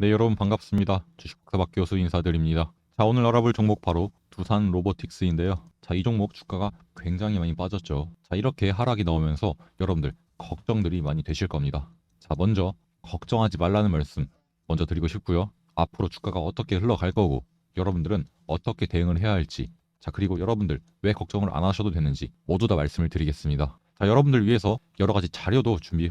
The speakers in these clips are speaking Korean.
네, 여러분 반갑습니다. 주식박사박 교수 인사드립니다. 자, 오늘 알아볼 종목 바로 두산 로보틱스인데요. 자, 이 종목 주가가 굉장히 많이 빠졌죠. 자, 이렇게 하락이 나오면서 여러분들 걱정들이 많이 되실 겁니다. 자, 먼저 걱정하지 말라는 말씀 먼저 드리고 싶고요. 앞으로 주가가 어떻게 흘러갈 거고 여러분들은 어떻게 대응을 해야 할지 자, 그리고 여러분들 왜 걱정을 안 하셔도 되는지 모두 다 말씀을 드리겠습니다. 자, 여러분들 위해서 여러 가지 자료도 준비해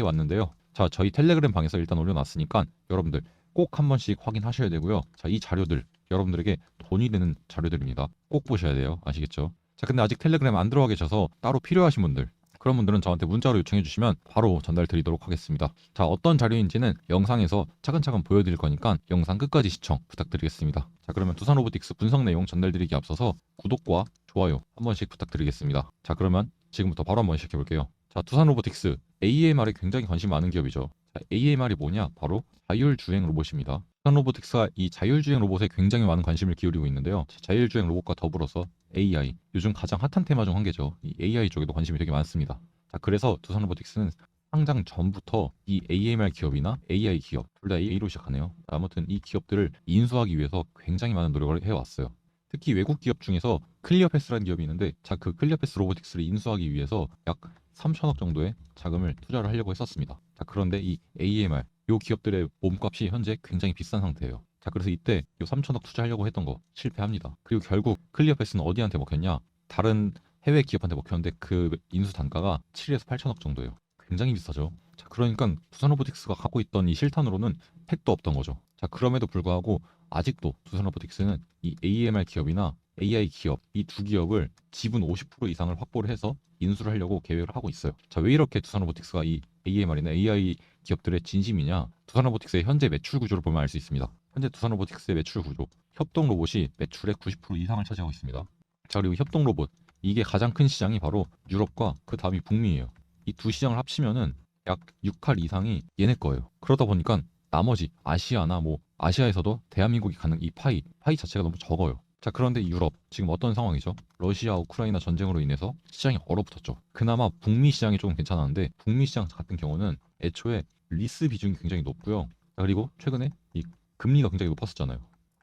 왔는데요. 자, 저희 텔레그램 방에서 일단 올려놨으니까 여러분들 꼭 한 번씩 확인하셔야 되고요. 자, 이 자료들 여러분들에게 돈이 되는 자료들입니다. 꼭 보셔야 돼요. 아시겠죠? 자, 근데 아직 텔레그램 안 들어가 계셔서 따로 필요하신 분들 그런 분들은 저한테 문자로 요청해 주시면 바로 전달 드리도록 하겠습니다. 자, 어떤 자료인지는 영상에서 차근차근 보여드릴 거니까 영상 끝까지 시청 부탁드리겠습니다. 자, 그러면 두산 로보틱스 분석 내용 전달드리기 앞서서 구독과 좋아요 한 번씩 부탁드리겠습니다. 자, 그러면 지금부터 바로 한번 시작해 볼게요. 자, 두산 로보틱스 AMR에 굉장히 관심 많은 기업이죠. 자, AMR이 뭐냐? 바로 자율주행 로봇입니다. 두산 로보틱스가 이 자율주행 로봇에 굉장히 많은 관심을 기울이고 있는데요. 자, 자율주행 로봇과 더불어서 AI, 요즘 가장 핫한 테마 중 한 개죠. 이 AI 쪽에도 관심이 되게 많습니다. 자, 그래서 두산 로보틱스는 상장 전부터 이 AMR 기업이나 AI 기업 둘 다 A로 시작하네요. 아무튼 이 기업들을 인수하기 위해서 굉장히 많은 노력을 해왔어요. 특히 외국 기업 중에서 클리어패스라는 기업이 있는데 자 그 클리어패스 로보틱스를 인수하기 위해서 약 3천억 정도의 자금을 투자를 하려고 했었습니다. 자 그런데 이 AMR 요 기업들의 몸값이 현재 굉장히 비싼 상태예요. 자 그래서 이때 요 3천억 투자하려고 했던 거 실패합니다. 그리고 결국 클리어패스는 어디한테 먹혔냐? 다른 해외 기업한테 먹혔는데 그 인수 단가가 7에서 8천억 정도예요. 굉장히 비싸죠. 자 그러니까 두산 로보틱스가 갖고 있던 이 실탄으로는 택도 없던 거죠. 자 그럼에도 불구하고 아직도 두산 로보틱스는 이 AMR 기업이나 AI 기업 이 두 기업을 지분 50% 이상을 확보를 해서 인수를 하려고 계획을 하고 있어요. 자, 왜 이렇게 두산 로보틱스가 이 AMR이나 AI 기업들의 진심이냐? 두산 로보틱스의 현재 매출 구조를 보면 알 수 있습니다. 현재 두산 로보틱스의 매출 구조, 협동 로봇이 매출의 90% 이상을 차지하고 있습니다. 자, 그리고 협동 로봇 이게 가장 큰 시장이 바로 유럽과 그 다음이 북미예요. 이 두 시장을 합치면은 약 6할 이상이 얘네 거예요. 그러다 보니까 나머지 아시아나 뭐 아시아에서도 대한민국이 갖는 이 파이, 파이 자체가 너무 적어요. 자 그런데 유럽 지금 어떤 상황이죠? 러시아 우크라이나 전쟁으로 인해서 시장이 얼어붙었죠. 그나마 북미 시장이 조금 괜찮았는데 북미 시장 같은 경우는 애초에 리스 비중이 굉장히 높고요. 자, 그리고 최근에 이 금리가 굉장히 높았었잖아요.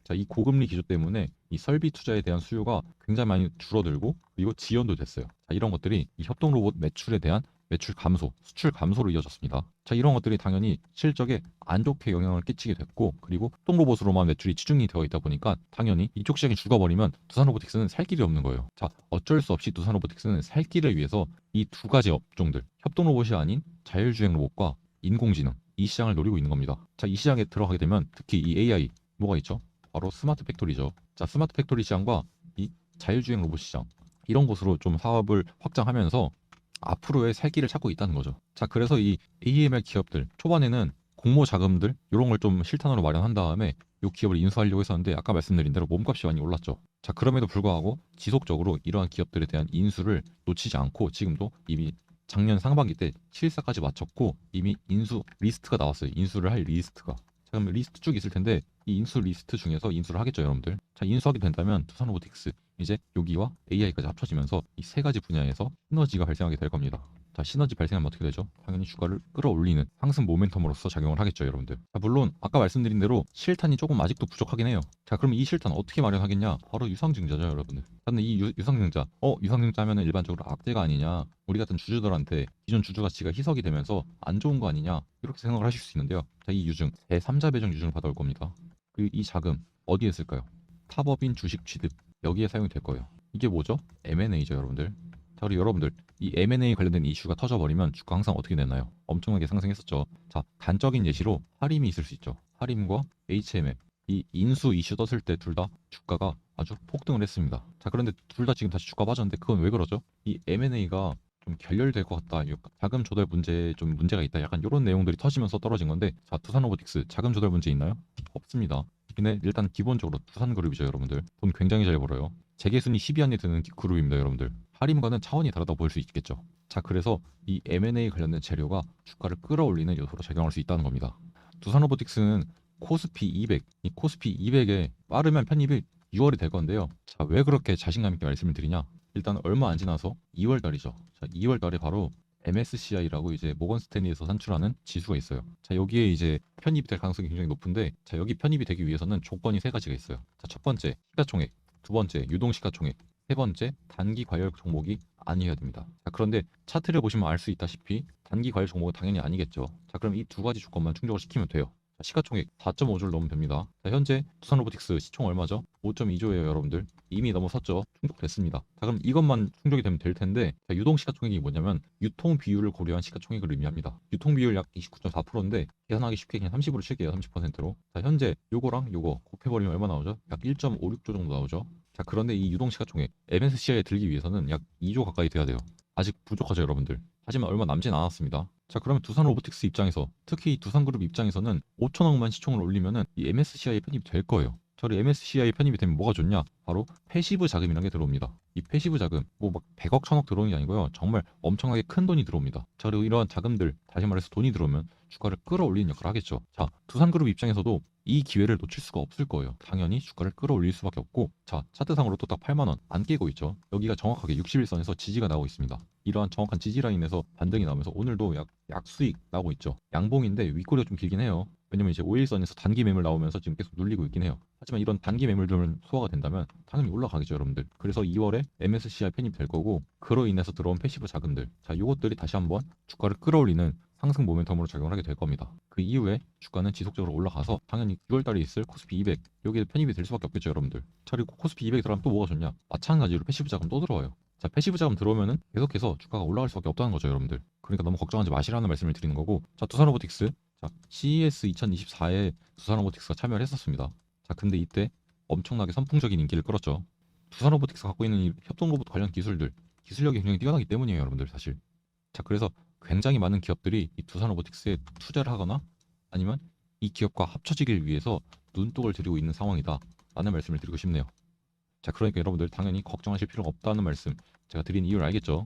자, 이 고금리 기조 때문에 이 설비 투자에 대한 수요가 굉장히 많이 줄어들고 그리고 지연도 됐어요. 자, 이런 것들이 이 협동 로봇 매출에 대한 매출 감소, 수출 감소로 이어졌습니다. 자, 이런 것들이 당연히 실적에 안 좋게 영향을 끼치게 됐고, 그리고 협동 로봇으로만 매출이 치중이 되어 있다 보니까 당연히 이쪽 시장이 죽어버리면 두산 로보틱스는 살 길이 없는 거예요. 자, 어쩔 수 없이 두산 로보틱스는 살 길을 위해서 이 두 가지 업종들, 협동 로봇이 아닌 자율주행 로봇과 인공지능 이 시장을 노리고 있는 겁니다. 자, 이 시장에 들어가게 되면 특히 이 AI 뭐가 있죠? 바로 스마트 팩토리죠. 자, 스마트 팩토리 시장과 이 자율주행 로봇 시장 이런 곳으로 좀 사업을 확장하면서 앞으로의 살 길을 찾고 있다는 거죠. 자, 그래서 이 AML 기업들 초반에는 공모 자금들 이런 걸 좀 실탄으로 마련한 다음에 이 기업을 인수하려고 했었는데 아까 말씀드린 대로 몸값이 많이 올랐죠. 자, 그럼에도 불구하고 지속적으로 이러한 기업들에 대한 인수를 놓치지 않고 지금도 이미 작년 상반기 때 실사까지 마쳤고 이미 인수 리스트가 나왔어요. 인수를 할 리스트가. 자, 그럼 리스트 쭉 있을 텐데 이 인수 리스트 중에서 인수를 하겠죠, 여러분들. 자, 인수하게 된다면 두산 로보틱스 이제 여기와 AI까지 합쳐지면서 이 세 가지 분야에서 시너지가 발생하게 될 겁니다. 자, 시너지 발생하면 어떻게 되죠? 당연히 주가를 끌어올리는 상승 모멘텀으로서 작용을 하겠죠, 여러분들. 자, 물론 아까 말씀드린 대로 실탄이 조금 아직도 부족하긴 해요. 자, 그럼 이 실탄 어떻게 마련하겠냐? 바로 유상증자죠, 여러분들. 근데 이 유, 유상증자, 어, 유상증자 하면은 일반적으로 악재가 아니냐? 우리 같은 주주들한테 기존 주주 가치가 희석이 되면서 안 좋은 거 아니냐? 이렇게 생각을 하실 수 있는데요. 자, 이 유증, 제3자 배정 유증을 받아올 겁니다. 그리고 이 자금 어디에 쓸까요? 타법인 주식 취득 여기에 사용이 될 거예요. 이게 뭐죠? M&A죠, 여러분들. 자, 그리고 여러분들 이 M&A 관련된 이슈가 터져버리면 주가 항상 어떻게 되나요? 엄청나게 상승했었죠. 자, 단적인 예시로 하림이 있을 수 있죠. 하림과 HMM 이 인수 이슈 떴을 때 둘 다 주가가 아주 폭등을 했습니다. 자, 그런데 둘 다 지금 다시 주가 빠졌는데 그건 왜 그러죠? 이 M&A가 좀 결렬될 것 같다. 이 자금 조달 문제에 좀 문제가 있다. 약간 이런 내용들이 터지면서 떨어진 건데 자, 두산 로보틱스 자금 조달 문제 있나요? 없습니다. 근데 일단 기본적으로 두산 그룹이죠, 여러분들. 돈 굉장히 잘 벌어요. 재계순위 10위 안에 드는 기- 그룹입니다, 여러분들. 하림과는 차원이 다르다 볼 수 있겠죠. 자, 그래서 이 M&A 관련된 재료가 주가를 끌어올리는 요소로 작용할 수 있다는 겁니다. 두산 로보틱스는 코스피 200, 이 코스피 200에 빠르면 편입이 6월이 될 건데요. 자, 왜 그렇게 자신감 있게 말씀을 드리냐? 일단 얼마 안 지나서 2월 달이죠. 자, 2월 달에 바로 MSCI라고 이제 모건 스탠리에서 산출하는 지수가 있어요. 자, 여기에 이제 편입이 될 가능성이 굉장히 높은데 자, 여기 편입이 되기 위해서는 조건이 세 가지가 있어요. 자, 첫 번째 시가총액, 두 번째 유동 시가총액, 세 번째 단기 과열 종목이 아니어야 됩니다. 자, 그런데 차트를 보시면 알 수 있다시피 단기 과열 종목은 당연히 아니겠죠. 자, 그럼 이 두 가지 조건만 충족을 시키면 돼요. 자, 시가총액 4.5조를 넘으면 됩니다. 자, 현재 두산 로보틱스 시총 얼마죠? 5.2조예요, 여러분들. 이미 넘어섰죠. 충족됐습니다. 자, 그럼 이것만 충족이 되면 될 텐데 자, 유동 시가총액이 뭐냐면 유통 비율을 고려한 시가총액을 의미합니다. 유통 비율 약 29.4%인데 계산하기 쉽게 그냥 30으로 칠게요. 30%로. 자, 현재 요거랑 요거 곱해버리면 얼마 나오죠? 약 1.56조 정도 나오죠. 자, 그런데 이 유동 시가총액 MSCI에 들기 위해서는 약 2조 가까이 돼야 돼요. 아직 부족하죠, 여러분들. 하지만 얼마 남진 않았습니다. 자, 그러면 두산 로보틱스 입장에서 특히 이 두산그룹 입장에서는 5천억만 시총을 올리면은 이 MSCI에 편입이 될 거예요. 저리 MSCI에 편입이 되면 뭐가 좋냐? 바로 패시브 자금이라는 게 들어옵니다. 이 패시브 자금 뭐 막 100억, 1000억 들어오는 게 아니고요. 정말 엄청나게 큰 돈이 들어옵니다. 자, 그리고 이러한 자금들 다시 말해서 돈이 들어오면 주가를 끌어올리는 역할을 하겠죠. 자, 두산그룹 입장에서도 이 기회를 놓칠 수가 없을 거예요. 당연히 주가를 끌어올릴 수밖에 없고 자 차트상으로 또 딱 8만 원 안 깨고 있죠. 여기가 정확하게 61선에서 지지가 나오고 있습니다. 이러한 정확한 지지 라인에서 반등이 나오면서 오늘도 약, 약 수익 나오고 있죠. 양봉인데 윗꼬리가 좀 길긴 해요. 왜냐면 이제 5일선에서 단기 매물 나오면서 지금 계속 눌리고 있긴 해요. 하지만 이런 단기 매물들은 소화가 된다면 당연히 올라가겠죠, 여러분들. 그래서 2월에 MSCI 편입 될 거고 그로 인해서 들어온 패시브 자금들. 자, 요것들이 다시 한번 주가를 끌어올리는 상승 모멘텀으로 작용을 하게 될 겁니다. 그 이후에 주가는 지속적으로 올라가서 당연히 6월 달에 있을 코스피 200 여기에 편입이 될 수밖에 없겠죠, 여러분들. 자, 그리고 코스피 200 들어가면 또 뭐가 좋냐? 마찬가지로 패시브 자금 또 들어와요. 자, 패시브 자금 들어오면은 계속해서 주가가 올라갈 수밖에 없다는 거죠, 여러분들. 그러니까 너무 걱정하지 마시라는 말씀을 드리는 거고. 자, 두산로보틱스. 자, CES 2024에 두산로보틱스가 참여를 했었습니다. 자, 근데 이때 엄청나게 선풍적인 인기를 끌었죠. 두산로보틱스가 갖고 있는 이 협동 로봇 관련 기술들, 기술력이 굉장히 뛰어나기 때문이에요, 여러분들 사실. 자, 그래서 굉장히 많은 기업들이 이 두산 로보틱스에 투자를 하거나 아니면 이 기업과 합쳐지길 위해서 눈독을 들이고 있는 상황이다 라는 말씀을 드리고 싶네요 자 그러니까 여러분들 당연히 걱정하실 필요가 없다는 말씀 제가 드린 이유를 알겠죠?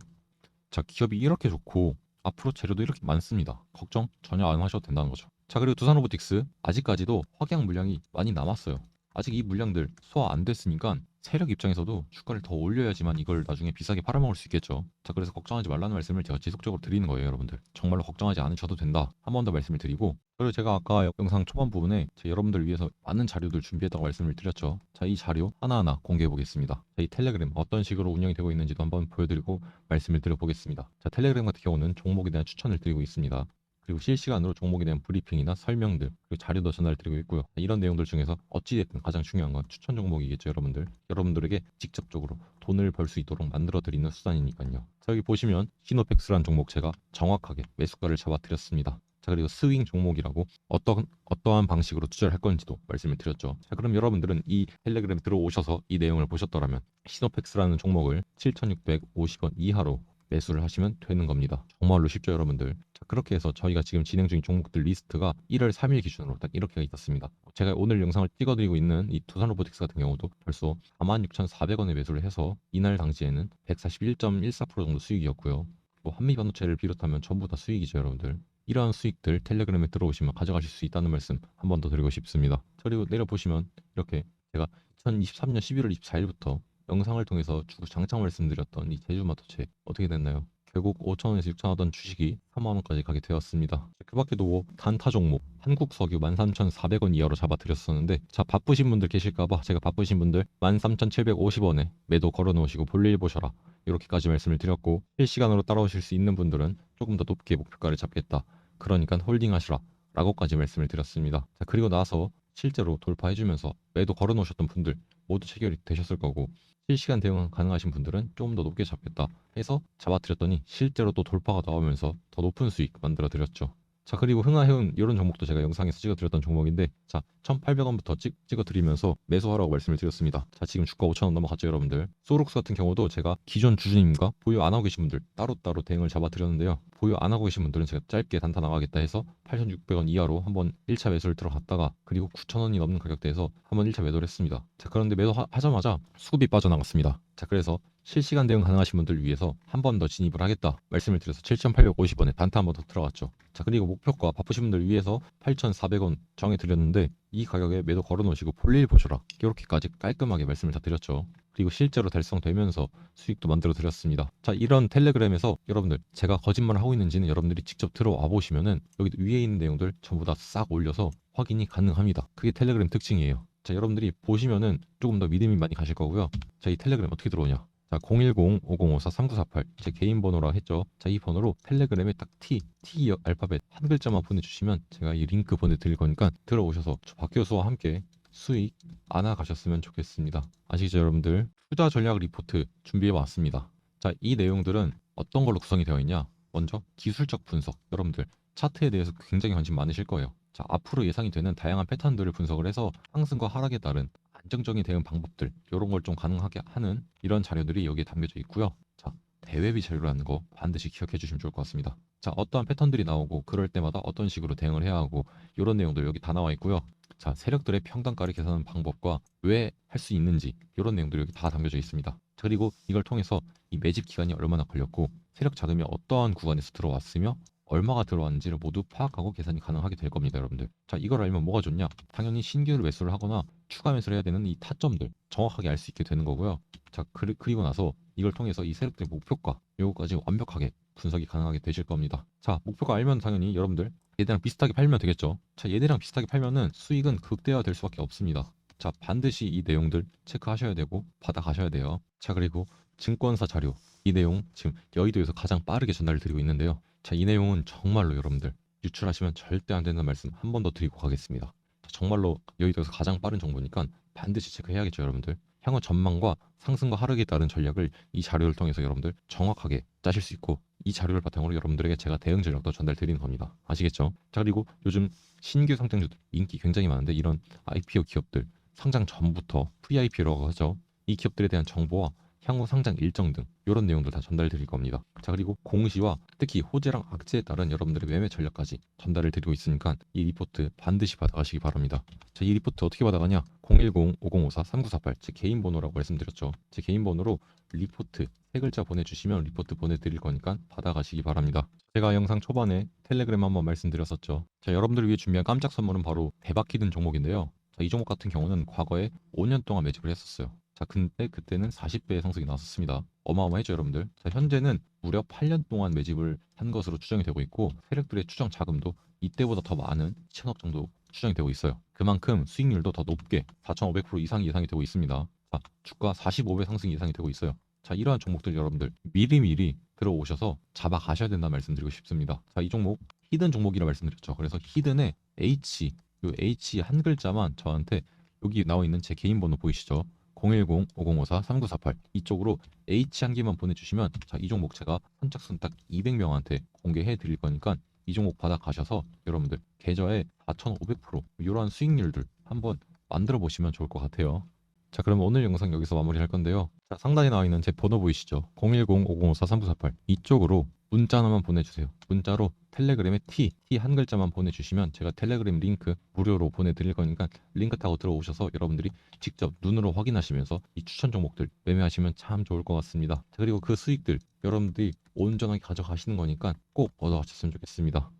자 기업이 이렇게 좋고 앞으로 재료도 이렇게 많습니다. 걱정 전혀 안 하셔도 된다는 거죠. 자 그리고 두산 로보틱스 아직까지도 확양 물량이 많이 남았어요 아직 이 물량들 소화 안 됐으니까 세력 입장에서도 주가를 더 올려야지만 이걸 나중에 비싸게 팔아먹을 수 있겠죠. 자, 그래서 걱정하지 말라는 말씀을 제가 지속적으로 드리는 거예요, 여러분들. 정말로 걱정하지 않으셔도 된다. 한 번 더 말씀을 드리고, 그리고 제가 아까 영상 초반 부분에 제 여러분들을 위해서 많은 자료들 준비했다고 말씀을 드렸죠. 자, 이 자료 하나하나 공개해 보겠습니다. 자, 이 텔레그램 어떤 식으로 운영이 되고 있는지도 한번 보여드리고 말씀을 드려보겠습니다. 자, 텔레그램 같은 경우는 종목에 대한 추천을 드리고 있습니다. 그리고 실시간으로 종목에 대한 브리핑이나 설명들 그리고 자료도 전달 드리고 있고요. 이런 내용들 중에서 어찌됐든 가장 중요한 건 추천 종목이겠죠, 여러분들. 여러분들에게 직접적으로 돈을 벌 수 있도록 만들어 드리는 수단이니까요. 자, 여기 보시면 시노펙스란 종목 제가 정확하게 매수가를 잡아 드렸습니다. 자 그리고 스윙 종목이라고 어떤 어떠한 방식으로 투자를 할 건지도 말씀을 드렸죠. 자 그럼 여러분들은 이 텔레그램 들어오셔서 이 내용을 보셨더라면 시노펙스라는 종목을 7,650원 이하로 매수를 하시면 되는 겁니다. 정말로 쉽죠, 여러분들. 자, 그렇게 해서 저희가 지금 진행 중인 종목들 리스트가 1월 3일 기준으로 딱 이렇게 있었습니다. 제가 오늘 영상을 찍어드리고 있는 이 두산 로보틱스 같은 경우도 벌써 46,400원에 매수를 해서 이날 당시에는 141.14% 정도 수익이었고요. 뭐 한미반도체를 비롯하면 전부 다 수익이죠, 여러분들. 이러한 수익들 텔레그램에 들어오시면 가져가실 수 있다는 말씀 한 번 더 드리고 싶습니다. 그리고 내려보시면 이렇게 제가 2023년 11월 24일부터 영상을 통해서 주 장창 말씀드렸던 이 제주마토체 어떻게 됐나요? 결국 5천원에서 6천 하던 주식이 3만원까지 가게 되었습니다. 그 밖에도 뭐 단타 종목 한국석유 13,400원 이하로 잡아드렸었는데 자 바쁘신 분들 계실까봐 제가 바쁘신 분들 13,750원에 매도 걸어놓으시고 볼일 보셔라 이렇게까지 말씀을 드렸고 실시간으로 따라오실 수 있는 분들은 조금 더 높게 목표가를 잡겠다. 그러니까 홀딩하시라 라고까지 말씀을 드렸습니다. 자 그리고 나서 실제로 돌파해주면서 매도 걸어놓으셨던 분들 모두 체결이 되셨을 거고 실시간 대응 가능하신 분들은 조금 더 높게 잡겠다 해서 잡아드렸더니 실제로 또 돌파가 나오면서 더 높은 수익 만들어 드렸죠. 자 그리고 흥하해운 이런 종목도 제가 영상에서 찍어드렸던 종목인데 자 1800원부터 찍, 찍어드리면서 매수하라고 말씀을 드렸습니다. 자 지금 주가 5천원 넘어갔죠 여러분들? 소록스 같은 경우도 제가 기존 주주님과 보유 안 하고 계신 분들 따로따로 대응을 잡아드렸는데요 보유 안 하고 계신 분들은 제가 짧게 단타 나가겠다 해서 8600원 이하로 한번 1차 매수를 들어갔다가 그리고 9000원이 넘는 가격대에서 한번 1차 매도를 했습니다 자 그런데 매도하자마자 수급이 빠져나갔습니다 자 그래서 실시간 대응 가능하신 분들 위해서 한 번 더 진입을 하겠다 말씀을 드려서 7,850원에 단타 한 번 더 들어갔죠. 자 그리고 목표가 바쁘신 분들 위해서 8,400원 정해 드렸는데 이 가격에 매도 걸어 놓으시고 볼일 보셔라 이렇게까지 깔끔하게 말씀을 다 드렸죠. 그리고 실제로 달성되면서 수익도 만들어 드렸습니다. 자, 이런 텔레그램에서 여러분들 제가 거짓말을 하고 있는지는 여러분들이 직접 들어와 보시면은 여기 위에 있는 내용들 전부 다 싹 올려서 확인이 가능합니다. 그게 텔레그램 특징이에요. 자, 여러분들이 보시면은 조금 더 믿음이 많이 가실 거고요. 자, 이 텔레그램 어떻게 들어오냐? 자, 010-5054-3948. 제 개인 번호라 했죠. 자, 이 번호로 텔레그램에 딱 T, T 알파벳 한 글자만 보내주시면 제가 이 링크 보내드릴 거니까 들어오셔서 저 박 교수와 함께 수익 안아 가셨으면 좋겠습니다. 아시죠, 여러분들? 투자 전략 리포트 준비해 왔습니다. 자, 이 내용들은 어떤 걸로 구성이 되어 있냐? 먼저 기술적 분석. 여러분들 차트에 대해서 굉장히 관심 많으실 거예요. 자, 앞으로 예상이 되는 다양한 패턴들을 분석을 해서 상승과 하락에 따른 안정적인 대응 방법들 이런 걸 좀 가능하게 하는 이런 자료들이 여기에 담겨져 있고요. 자, 대외비 자료라는 거 반드시 기억해 주시면 좋을 것 같습니다. 자, 어떠한 패턴들이 나오고 그럴 때마다 어떤 식으로 대응을 해야 하고 이런 내용들 여기 다 나와 있고요. 자, 세력들의 평단가를 계산하는 방법과 왜 할 수 있는지 이런 내용들이 여기 다 담겨져 있습니다. 자, 그리고 이걸 통해서 이 매집 기간이 얼마나 걸렸고 세력 자금이 어떠한 구간에서 들어왔으며 얼마가 들어왔는지를 모두 파악하고 계산이 가능하게 될 겁니다, 여러분들. 자, 이걸 알면 뭐가 좋냐? 당연히 신규를 매수를 하거나 추가 매수를 해야 되는 이 타점들 정확하게 알 수 있게 되는 거고요. 자, 그리, 그리 고 나서 이걸 통해서 이 세력들의 목표가 요거까지 완벽하게 분석이 가능하게 되실 겁니다. 자, 목표가 알면 당연히 여러분들 얘네랑 비슷하게 팔면 되겠죠. 자, 얘네랑 비슷하게 팔면은 수익은 극대화 될 수밖에 없습니다. 자, 반드시 이 내용들 체크하셔야 되고 받아 가셔야 돼요. 자, 그리고 증권사 자료 이 내용 지금 여의도에서 가장 빠르게 전달을 드리고 있는데요. 자, 이 내용은 정말로 여러분들 유출하시면 절대 안 된다는 말씀 한 번 더 드리고 가겠습니다. 자, 정말로 여의도에서 가장 빠른 정보니까 반드시 체크해야겠죠, 여러분들. 향후 전망과 상승과 하락에 따른 전략을 이 자료를 통해서 여러분들 정확하게 짜실 수 있고 이 자료를 바탕으로 여러분들에게 제가 대응 전략도 전달 드리는 겁니다. 아시겠죠? 자, 그리고 요즘 신규 상장주들 인기 굉장히 많은데 이런 IPO 기업들 상장 전부터 VIP라고 하죠. 이 기업들에 대한 정보와 향후 상장 일정 등 이런 내용들 다 전달 드릴 겁니다. 자 그리고 공시와 특히 호재랑 악재에 따른 여러분들의 매매 전략까지 전달을 드리고 있으니까 이 리포트 반드시 받아가시기 바랍니다. 자 이 리포트 어떻게 받아가냐? 010-5054-3948 제 개인 번호라고 말씀드렸죠. 제 개인 번호로 리포트 세 글자 보내주시면 리포트 보내드릴 거니까 받아가시기 바랍니다. 제가 영상 초반에 텔레그램 한번 말씀드렸었죠. 자 여러분들을 위해 준비한 깜짝 선물은 바로 대박 히든 종목인데요. 자, 이 종목 같은 경우는 과거에 5년 동안 매집을 했었어요. 자, 근데 그때는 40배의 상승이 나왔었습니다. 어마어마했죠, 여러분들. 자, 현재는 무려 8년 동안 매집을 한 것으로 추정이 되고 있고 세력들의 추정 자금도 이때보다 더 많은 2천억 정도 추정이 되고 있어요. 그만큼 수익률도 더 높게 4,500% 이상 예상이 되고 있습니다. 자, 주가 45배 상승 예상이 되고 있어요. 자, 이러한 종목들 여러분들 미리미리 들어오셔서 잡아 가셔야 된다 말씀드리고 싶습니다. 자, 이 종목 히든 종목이라 말씀드렸죠. 그래서 히든의 H 요 H 한 글자만 저한테 여기 나와 있는 제 개인 번호 보이시죠? 010-5054-3948 이쪽으로 H 한 개만 보내주시면 자, 이 종목 제가 선착순 딱 200명한테 공개해 드릴 거니까 이 종목 받아 가셔서 여러분들 계좌에 4,500% 이러한 수익률들 한번 만들어 보시면 좋을 것 같아요. 자, 그럼 오늘 영상 여기서 마무리할 건데요. 자, 상단에 나와 있는 제 번호 보이시죠? 010-5054-3948 이쪽으로 문자 하나만 보내주세요. 문자로 텔레그램에 T, T 한 글자만 보내주시면 제가 텔레그램 링크 무료로 보내드릴 거니까 링크 타고 들어오셔서 여러분들이 직접 눈으로 확인하시면서 이 추천 종목들 매매하시면 참 좋을 것 같습니다. 자, 그리고 그 수익들 여러분들이 온전하게 가져가시는 거니까 꼭 얻어가셨으면 좋겠습니다.